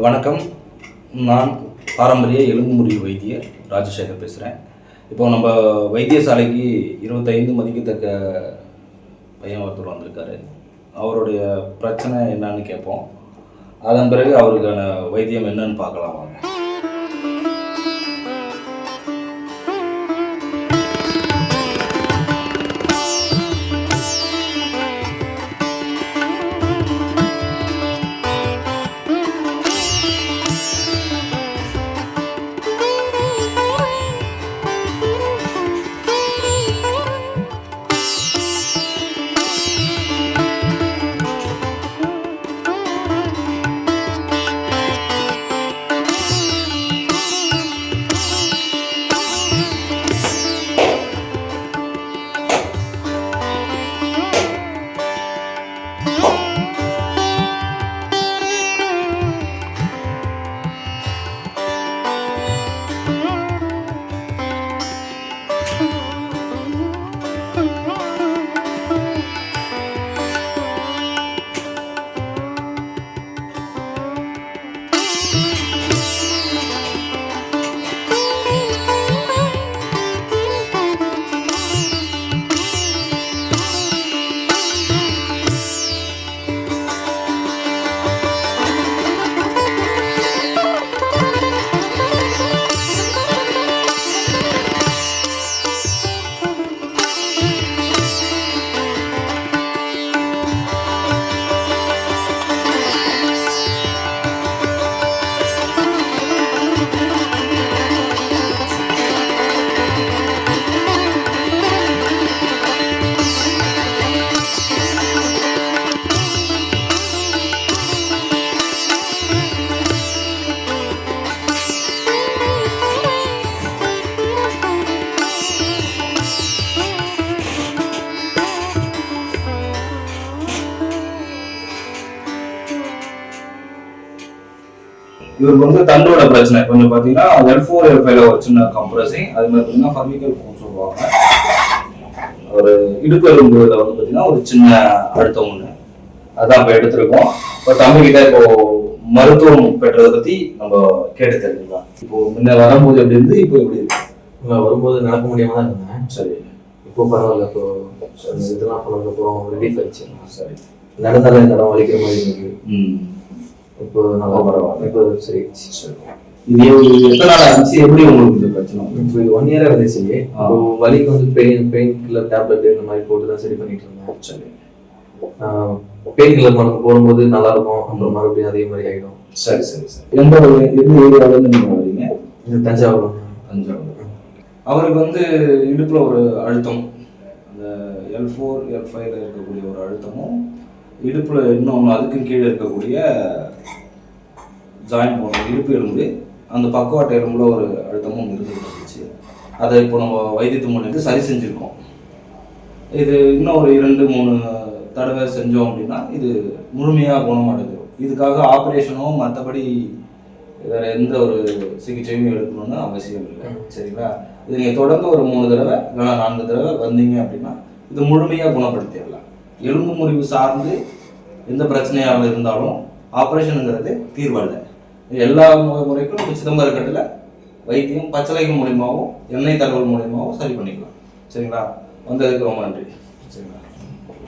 வணக்கம். நான் பாரம்பரிய எலும்பு முறிவு வைத்தியர் ராஜசேகர் பேசுகிறேன் இப்போ நம்ம வைத்தியசாலைக்கு இருபத்தைந்து மதிக்கத்தக்க பையன் ஒருத்தர் வந்திருக்காரு. அவருடைய பிரச்சனை என்னன்னு கேட்போம். அதன் பிறகு அவருக்கான வைத்தியம் என்னன்னு பார்க்கலாம் வாங்க. இவருக்கு வந்து தண்டோட பிரச்சனை. கொஞ்சம் பார்த்தீங்கன்னா எல் ஃபோர் எல் ஃபைவ்ல ஒரு சின்ன கம்ப்ரஸிங் அது மாதிரி பார்த்தீங்கன்னா ஃபர்மிக்கல் ஃபோன் சொல்லுவாங்க. ஒரு இடுப்பு எலும்புல வந்து பார்த்தீங்கன்னா ஒரு சின்ன அழுத்தம் ஒன்று அதான் இப்போ எடுத்திருக்கோம். இப்போ தம்பிக்கிட்ட இப்போ மருத்துவம் பெற்றதை பற்றி நம்ம கேட்டு தெரிஞ்சுக்கலாம். இப்போ முன்ன வரும்போது எப்படி இருந்து இப்போ எப்படி இருக்கு? வரும்போது நடக்க முடியாம தான் இருந்தேன். சரி. இப்போ பரவாயில்ல இப்போ இதெல்லாம் பண்ணதுக்கப்புறம் ரிலீஃப் ஆயிடுச்சு. சரி. நடந்தாலே இந்த இடம் வலிக்கிற மாதிரி இருக்கு. இப்போ நல்லா பரவாயில்ல இப்போ சரி சரி இது எத்தனை நாள் ஆச்சு எப்படி உங்களுக்கு இந்த பிரச்சனை? இப்போ இது ஒன் இயரா இருந்துச்சு இப்போ வலிக்கு வந்து பெயின் பெயின் கில்லர் டேப்லெட் இந்த மாதிரி போட்டு தான் சரி பண்ணிட்டு இருந்தேன் சரி பெயின் கில்லர் மருந்து போடும்போது நல்லா இருக்கும் அப்புறம் மறுபடியும் அதே மாதிரி ஆயிடும். சரி சரி சரி. எந்த ஒரு- எந்த ஏரியாவிலேருந்து நீங்கள் வரீங்க இது தஞ்சாவூர். தஞ்சாவூர். அவருக்கு வந்து இடுப்பில் ஒரு அழுத்தம். அந்த எல் ஃபோர் எல் ஃபைவ்ல இருக்கக்கூடிய ஒரு அழுத்தமும் இடுப்பில் இன்னொன்று அதுக்கும் கீழே இருக்கக்கூடிய ஜாயின் போன இடுப்பு எலும்பு அந்த பக்கவாட்டு எலும்புல ஒரு அழுத்தமும் இருந்துச்சு. அதை இப்போ நம்ம வைத்தியத்து மூலியமா சரி செஞ்சுருக்கோம். இது இன்னும் ஒரு இரண்டு மூணு தடவை செஞ்சோம் அப்படின்னா இது முழுமையாக குணமடைஞ்சிடும் இதுக்காக ஆப்ரேஷனோ மற்றபடி வேற எந்த ஒரு சிகிச்சையும் எடுக்கணும்னு அவசியம் இல்லை. சரிங்களா? இது நீங்கள் தொடர்ந்து ஒரு மூணு தடவை இல்லைன்னா நான்கு தடவை வந்தீங்க அப்படின்னா இது முழுமையாக குணப்படுத்திடலாம். எலும்பு முறிவு சார்ந்து எந்த பிரச்சனையாக இருந்தாலும் ஆப்ரேஷனுங்கிறது தீர்வல்ல. எல்லா மு- முறைக்கும் நம்ம சிதம்பரக்கட்டில் வைத்தியம் பச்சளைகள் மூலியமாகவும் எண்ணெய் தகவல் மூலியமாகவும் சரி பண்ணிக்கலாம். சரிங்களா? வந்ததுக்கு ரொம்ப நன்றி. சரிங்களா?